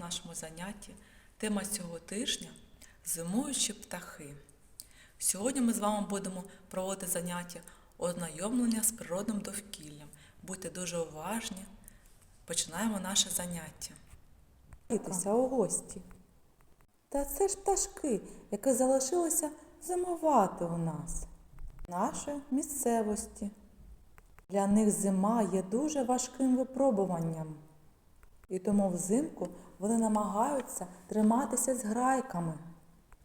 нашому занятті. Тема цього тижня зимуючі птахи. Сьогодні ми з вами будемо проводити заняття ознайомлення з природним довкіллям. Будьте дуже уважні. Починаємо наше заняття. Дивитися у гості. Та це ж пташки, які залишилися зимувати у нас, в нашій місцевості. Для них зима є дуже важким випробуванням. І тому взимку вони намагаються триматися з грайками.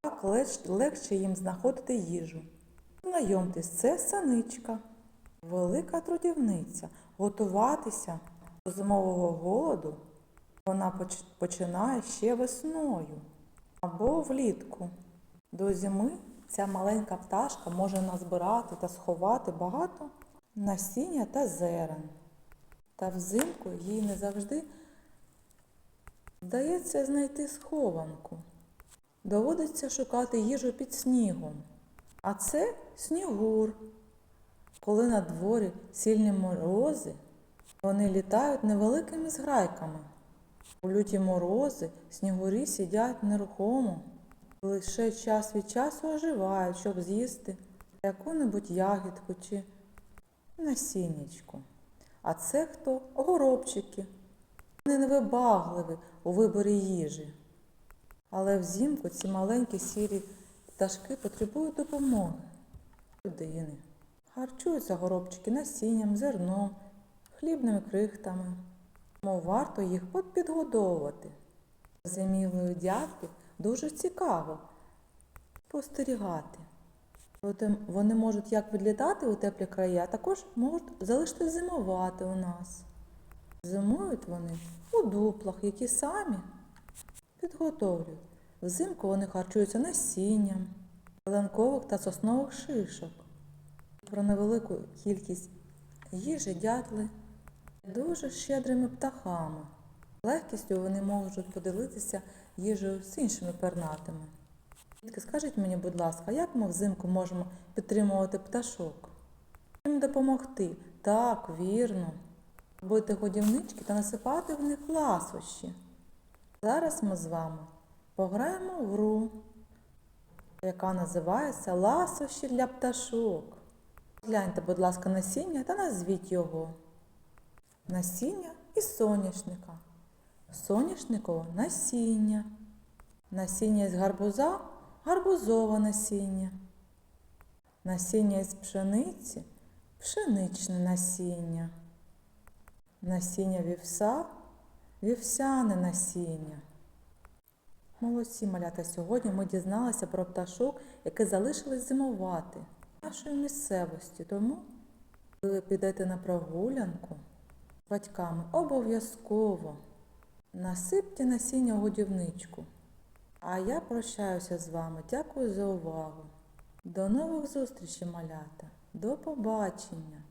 Так легше їм знаходити їжу. Знайомтесь, це саничка, велика трудівниця. Готуватися до зимового голоду вона починає ще весною або влітку. До зими ця маленька пташка може назбирати та сховати багато насіння та зерен. Та взимку їй не завжди вдається знайти схованку. Доводиться шукати їжу під снігом. А це снігур. Коли на дворі сильні морози, вони літають невеликими зграйками. У люті морози снігурі сидять нерухомо, лише час від часу оживають, щоб з'їсти яку-небудь ягідку чи насіннячку. А це хто? Горобчики. Вони невибагливі у виборі їжі. Але взимку ці маленькі сірі пташки потребують допомоги людини. Харчуються горобчики насінням, зерном, хлібними крихтами. Тому варто їх підгодовувати. Зимівою дядьків дуже цікаво спостерігати. Проте Вони можуть як відлітати у теплі краї, а також можуть залишити зимувати у нас. Зимують вони у дуплах, які самі підготовлюють. Взимку вони харчуються насінням, зеленкових та соснових шишок. Про невелику кількість їжі дятли дуже щедрими птахами. Легкістю вони можуть поділитися їжею з іншими пернатими. Дітки, скажіть мені, будь ласка, як ми взимку можемо підтримувати пташок? Їм допомогти? Так, вірно. Робити годівнички та насипати в них ласощі. Зараз ми з вами пограємо в гру, яка називається Ласощі для пташок. Гляньте, будь ласка, насіння та назвіть його. Насіння із соняшника. Соняшникове насіння. Насіння з гарбуза гарбузове насіння. Насіння із пшениці пшеничне насіння. Насіння вівса вівсяне насіння. Молодці малята, сьогодні ми дізналися про пташок, які залишились зимувати нашої місцевості. Тому, коли ви підете на прогулянку з батьками, обов'язково насипте насіння у годівничку. А я прощаюся з вами. Дякую за увагу. До нових зустрічей, малята. До побачення!